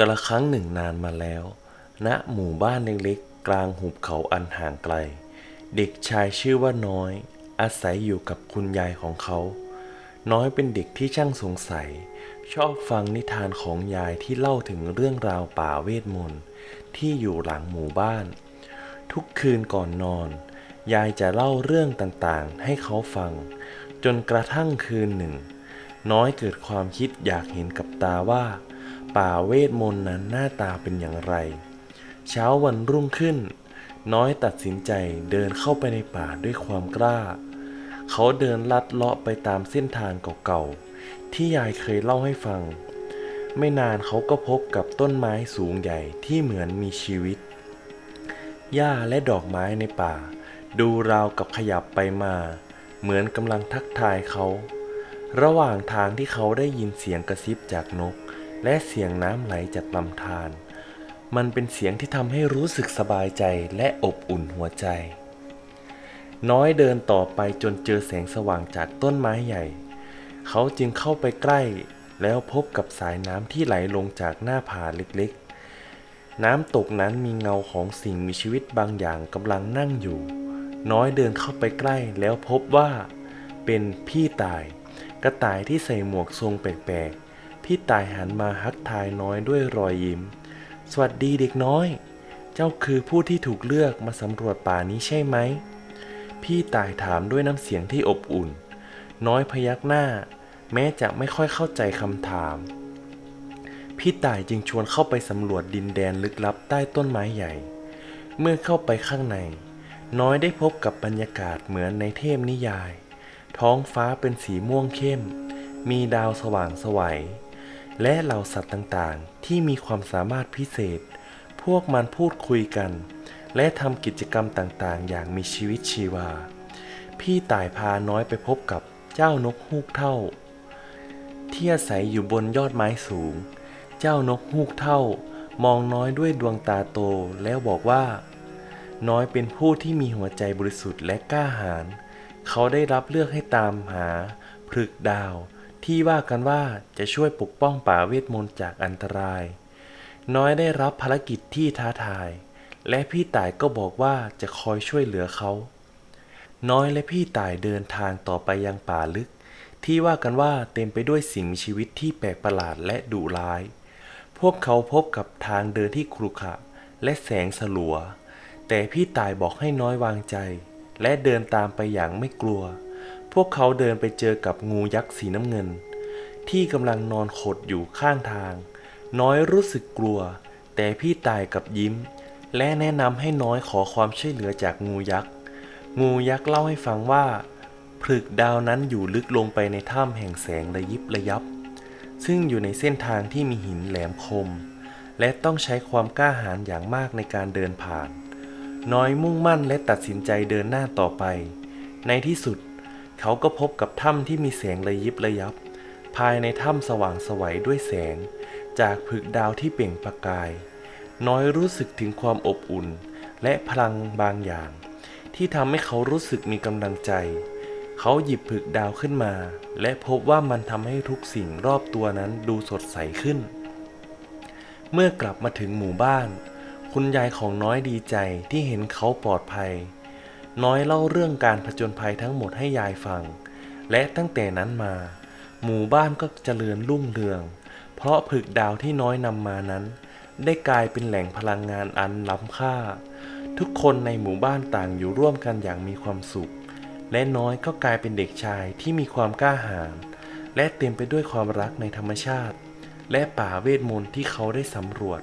กระครั้งหนึ่งนานมาแล้วณหมู่บ้านเล็กๆ กลางหุบเขาอันห่างไกล เด็กชายชื่อว่าน้อย อาศัยอยู่กับคุณยายของเขา น้อยเป็นเด็กที่ช่างสงสัย ชอบฟังนิทานของยายที่เล่าถึงเรื่องราวป่าเวทมนต์ที่อยู่หลังหมู่บ้าน ทุกคืนก่อนนอน ยายจะเล่าเรื่องต่างๆ ให้เขาฟัง จนกระทั่งคืนหนึ่ง น้อยเกิดความคิดอยากเห็นกับตาว่า ป่าเวทมนต์นั้นหน้าตาเป็นอย่างไร เช้าวันรุ่งขึ้น น้อยตัดสินใจเดินเข้าไปในป่าด้วยความกล้า เขาเดินลัดเลาะไปตามเส้นทางเก่าๆ ที่ยายเคยเล่าให้ฟัง ไม่นานเขาก็พบกับต้นไม้สูงใหญ่ที่เหมือนมีชีวิต หญ้าและดอกไม้ในป่า ดูราวกับขยับไปมา เหมือนกำลังทักทายเขา ระหว่างทางที่เขาได้ยินเสียงกระซิบจากนก และเสียงน้ำไหลจากลำธารมันเป็นเสียงที่ทำให้รู้สึกสบายใจและอบอุ่นหัวใจ น้อยเดินต่อไปจนเจอแสงสว่างจากต้นไม้ใหญ่ เขาจึงเข้าไปใกล้แล้วพบกับสายน้ำที่ไหลลงจากหน้าผาเล็กๆ น้ำตกนั้นมีเงาของสิ่งมีชีวิตบางอย่างกำลังนั่งอยู่ น้อยเดินเข้าไปใกล้แล้วพบว่า เป็นพี่ตาย กระต่ายที่ใส่หมวกทรงแปลกๆ พี่ตายหันมาฮักทายน้อยด้วยรอยยิ้ม สวัสดีเด็กน้อย เจ้าคือผู้ที่ถูกเลือกมาสำรวจป่านี้ใช่ไหม พี่ตายถามด้วยน้ำเสียงที่อบอุ่น น้อยพยักหน้า แม้จะไม่ค่อยเข้าใจคำถาม พี่ตายจึงชวนเข้าไปสำรวจดินแดนลึกลับใต้ต้นไม้ใหญ่ เมื่อเข้าไปข้างใน น้อยได้พบกับบรรยากาศเหมือนในเทพนิยาย ท้องฟ้าเป็นสีม่วงเข้มมีดาวสว่างสวัย และเหล่าสัตว์ต่างๆ ที่มีความสามารถพิเศษ พวกมันพูดคุยกัน และทำกิจกรรมต่างๆ อย่างมีชีวิตชีวา พี่ต่ายพาน้อยไปพบกับเจ้านกฮูกเท่า ที่อาศัยอยู่บนยอดไม้สูง เจ้านกฮูกเท่ามองน้อยด้วยดวงตาโตแล้วบอกว่า น้อยเป็นผู้ที่มีหัวใจบริสุทธิ์และกล้าหาญเขาได้รับเลือกให้ตามหาพฤกดาว ที่ว่ากันว่าจะช่วยปกป้องป่าเวทมนต์จากอันตราย น้อยได้รับภารกิจที่ท้าทาย และพี่ต่ายก็บอกว่าจะคอยช่วยเหลือเขา น้อยและพี่ต่ายเดินทางต่อไปยังป่าลึก ที่ว่ากันว่าเต็มไปด้วยสิ่งมีชีวิตที่แปลกประหลาดและดุร้าย พวกเขาพบกับทางเดินที่ครุขระและแสงสลัว แต่พี่ต่ายบอกให้น้อยวางใจ และเดินตามไปอย่างไม่กลัว พวกเขาเดินไปเจอกับงูยักษ์สีน้ำเงิน ที่กำลังนอนขดอยู่ข้างทาง น้อยรู้สึกกลัว แต่พี่ตายกับยิ้ม และแนะนำให้น้อยขอความช่วยเหลือจากงูยักษ์ งูยักษ์เล่าให้ฟังว่าผลึกดาวนั้นอยู่ลึกลงไปในถ้ำแห่งแสงระยิบระยับ ซึ่งอยู่ในเส้นทางที่มีหินแหลมคม และต้องใช้ความกล้าหาญอย่างมากในการเดินผ่าน น้อยมุ่งมั่นและตัดสินใจเดินหน้าต่อไป ในที่สุด เขาก็พบกับถ้ำที่มีแสงระยิบระยับ ภายในถ้ำสว่างสวัยด้วยแสง จากผึกดาวที่เปล่งประกาย น้อยรู้สึกถึงความอบอุ่น และพลังบางอย่าง ที่ทำให้เขารู้สึกมีกำลังใจ เขาหยิบผึกดาวขึ้นมา และพบว่ามันทำให้ทุกสิ่งรอบตัวนั้นดูสดใสขึ้น เมื่อกลับมาถึงหมู่บ้าน คุณยายของน้อยดีใจที่เห็นเขาปลอดภัย น้อยเล่าเรื่องการผจญภัยทั้งหมดให้ยายฟัง และตั้งแต่นั้นมา หมู่บ้านก็เจริญรุ่งเรือง เพราะผึกดาวที่น้อยนำมานั้น ได้กลายเป็นแหล่งพลังงานอันล้ำค่า ทุกคนในหมู่บ้านต่างอยู่ร่วมกันอย่างมีความสุข และน้อยก็กลายเป็นเด็กชายที่มีความกล้าหาญและเต็มไปด้วยความรักในธรรมชาติ และป่าเวทมนต์ที่เขาได้สำรวจ